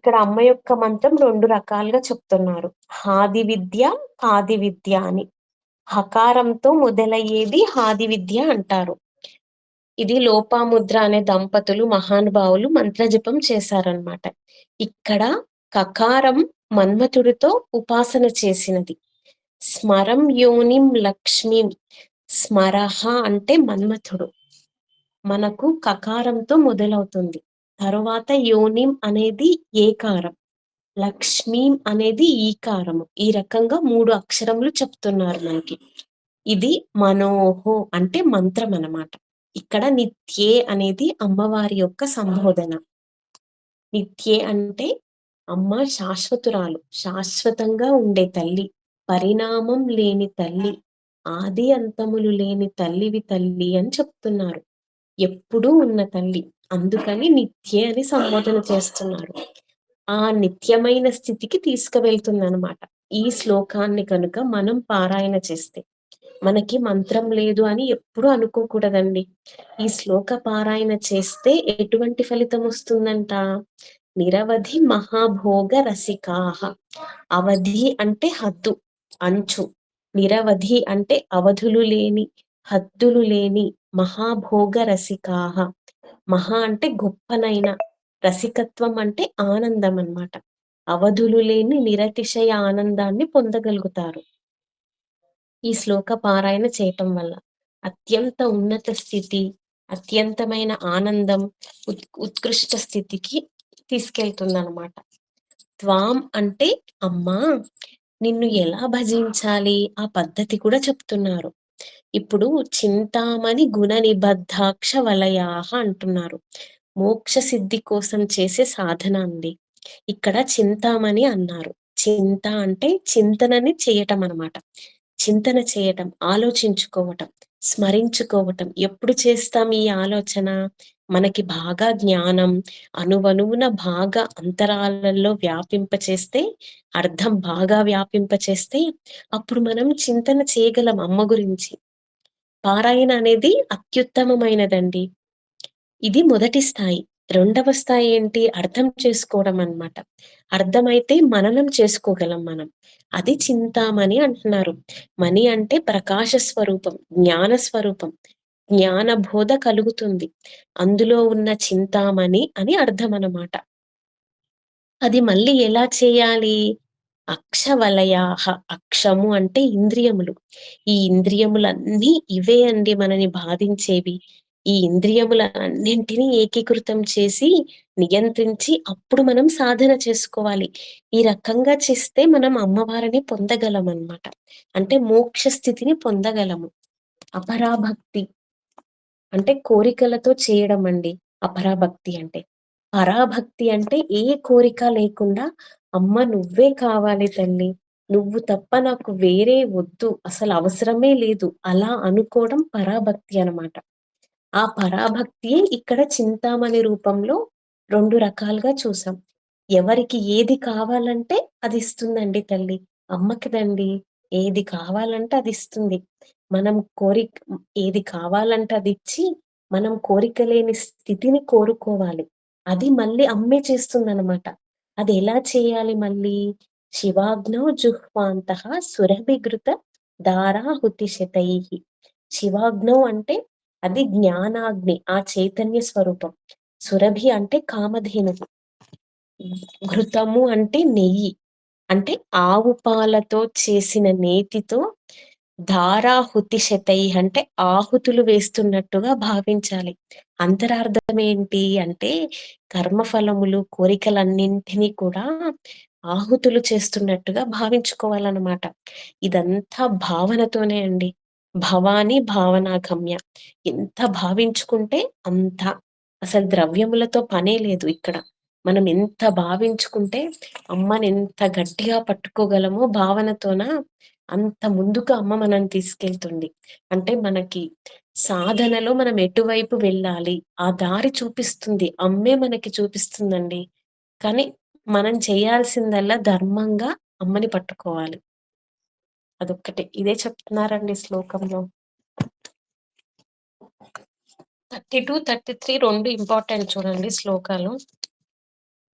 ఇక్కడ అమ్మ యొక్క మంత్రం రెండు రకాలుగా చెప్తున్నారు. హాది విద్య ఆది విద్య అని. హకారంతో మొదలయ్యేది హాది విద్య అంటారు. ఇది లోపాముద్ర అనే దంపతులు మహానుభావులు మంత్రజపం చేశారనమాట ఇక్కడ కకారం మన్మథుడితో ఉపాసన చేసినది. స్మరం యోనిం లక్ష్మీం. స్మరహ అంటే మన్మథుడు. మనకు కకారంతో మొదలవుతుంది. తరువాత యోనిం అనేది ఏకారం. లక్ష్మీం అనేది ఈకారము. ఈ రకంగా మూడు అక్షరములు చెప్తున్నారు మనకి. ఇది మనోహో అంటే మంత్రం అన్నమాట. ఇక్కడ నిత్యే అనేది అమ్మవారి యొక్క సంబోధన. నిత్యే అంటే అమ్మ శాశ్వతురాలు శాశ్వతంగా ఉండే తల్లి పరిణామం లేని తల్లి ఆది అంతములు లేని తల్లివి తల్లి అని చెప్తున్నారు. ఎప్పుడూ ఉన్న తల్లి. అందుకని నిత్య అని సంబోధన చేస్తున్నారు. ఆ నిత్యమైన స్థితికి తీసుకువెళ్తుంది అనమాట ఈ శ్లోకాన్ని కనుక మనం పారాయణ చేస్తే మనకి మంత్రం లేదు అని ఎప్పుడు అనుకోకూడదండి. ఈ శ్లోక పారాయణ చేస్తే ఎటువంటి ఫలితం వస్తుందంట? నిరవధి మహాభోగ రసికాహ. అవధి అంటే హద్దు అంచు. నిరవధి అంటే అవధులు లేని హద్దులు లేని మహాభోగ రసికాహ. మహా అంటే గొప్పనైన రసికత్వం అంటే ఆనందం అన్నమాట అవధులు లేని నిరతిశయ ఆనందాన్ని పొందగలుగుతారు. ఈ శ్లోక పారాయణ చేయటం వల్ల అత్యంత ఉన్నత స్థితి అత్యంతమైన ఆనందం ఉత్కృష్ట స్థితికి తీసుకెళ్తుందనమాట త్వాం అంటే అమ్మా నిన్ను ఎలా భజించాలి? ఆ పద్ధతి కూడా చెప్తున్నారు. ఇప్పుడు చింతామణి గుణ నిబద్ధాక్ష వలయాహ అంటున్నారు. మోక్ష సిద్ధి కోసం చేసే సాధన అండి. ఇక్కడ చింతామణి అన్నారు. చింత అంటే చింతనని చేయటం అనమాట చింతన చేయటం ఆలోచించుకోవటం. స్మరించుకోవటం. ఎప్పుడు చేస్తాం ఈ ఆలోచన? మనకి బాగా జ్ఞానం అనువనువున బాగా అంతరాలలో వ్యాపింప చేస్తే అర్థం బాగా వ్యాపింప చేస్తే అప్పుడు మనం చింతన చేయగలం అమ్మ గురించి. పారాయణ అనేది అత్యుత్తమమైనదండి. ఇది మొదటి స్థాయి. రెండవ స్థాయి ఏంటి? అర్థం చేసుకోవడం అన్నమాట. అర్థమైతే మననం చేసుకోగలం మనం. అది చింతామణి అంటున్నారు. మణి అంటే ప్రకాశ స్వరూపం జ్ఞాన స్వరూపం జ్ఞాన బోధ కలుగుతుంది. అందులో ఉన్న చింతామణి అని అర్థం అన్నమాట. అది మళ్ళీ ఎలా చేయాలి? అక్షవలయాహ అక్షము అంటే ఇంద్రియములు. ఈ ఇంద్రియములన్నీ ఇవే అండి మనని బాధించేవి. ఈ ఇంద్రియములన్నింటినీ ఏకీకృతం చేసి నియంత్రించి అప్పుడు మనం సాధన చేసుకోవాలి. ఈ రకంగా చేస్తే మనం అమ్మవారిని పొందగలం అన్నమాట అంటే మోక్ష స్థితిని పొందగలము. అపరాభక్తి అంటే కోరికలతో చేయడం అండి అపరాభక్తి అంటే. పరాభక్తి అంటే ఏ కోరిక లేకుండా అమ్మ నువ్వే కావాలి తల్లి నువ్వు తప్ప నాకు వేరే వద్దు అసలు అవసరమే లేదు అలా అనుకోవడం పరాభక్తి అనమాట ఆ పరాభక్తి ఇక్కడ చింతామణి రూపంలో రెండు రకాలుగా చూసాం. ఎవరికి ఏది కావాలంటే అది ఇస్తుందండి తల్లి. అమ్మకిదండి ఏది కావాలంటే అది ఇస్తుంది. మనం కోరిక ఏది కావాలంటే అది ఇచ్చి మనం కోరిక లేని స్థితిని కోరుకోవాలి. అది మళ్ళీ అమ్మే చేస్తుందన్నమాట. అది ఎలా చేయాలి మళ్ళీ? శివాగ్నో జుహ్వాంత సురభిగృత దారాహుతి శతై శివాగ్నో అంటే అది జ్ఞానాగ్ని ఆ చైతన్య స్వరూపం. సురభి అంటే కామధేనువు. ఘృతము అంటే నెయ్యి. అంటే ఆవు పాలతో చేసిన నేతితో ధారాహుతి శతై అంటే ఆహుతులు వేస్తున్నట్టుగా భావించాలి. అంతరార్థం ఏంటి అంటే కర్మఫలములు కోరికలన్నింటినీ కూడా ఆహుతులు చేస్తున్నట్టుగా భావించుకోవాలన్నమాట. ఇదంతా భావనతోనే అండి. భవాని భావనాగమ్య ఎంత భావించుకుంటే అంత. అసలు ద్రవ్యములతో పనే లేదు ఇక్కడ. మనం ఎంత భావించుకుంటే అమ్మని ఎంత గట్టిగా పట్టుకోగలమో భావనతోన అంత ముందుకు అమ్మ మనం తీసుకెళ్తుంది. అంటే మనకి సాధనలో మనం ఎటువైపు వెళ్ళాలి? ఆ దారి చూపిస్తుంది. అమ్మే మనకి చూపిస్తుందండి. కానీ మనం చేయాల్సిందల్లా ధర్మంగా అమ్మని పట్టుకోవాలి. అదొక్కటి. ఇదే చెప్తున్నారండి శ్లోకంలో. థర్టీ టూ థర్టీ త్రీ రెండు ఇంపార్టెంట్ చూడండి శ్లోకాలు.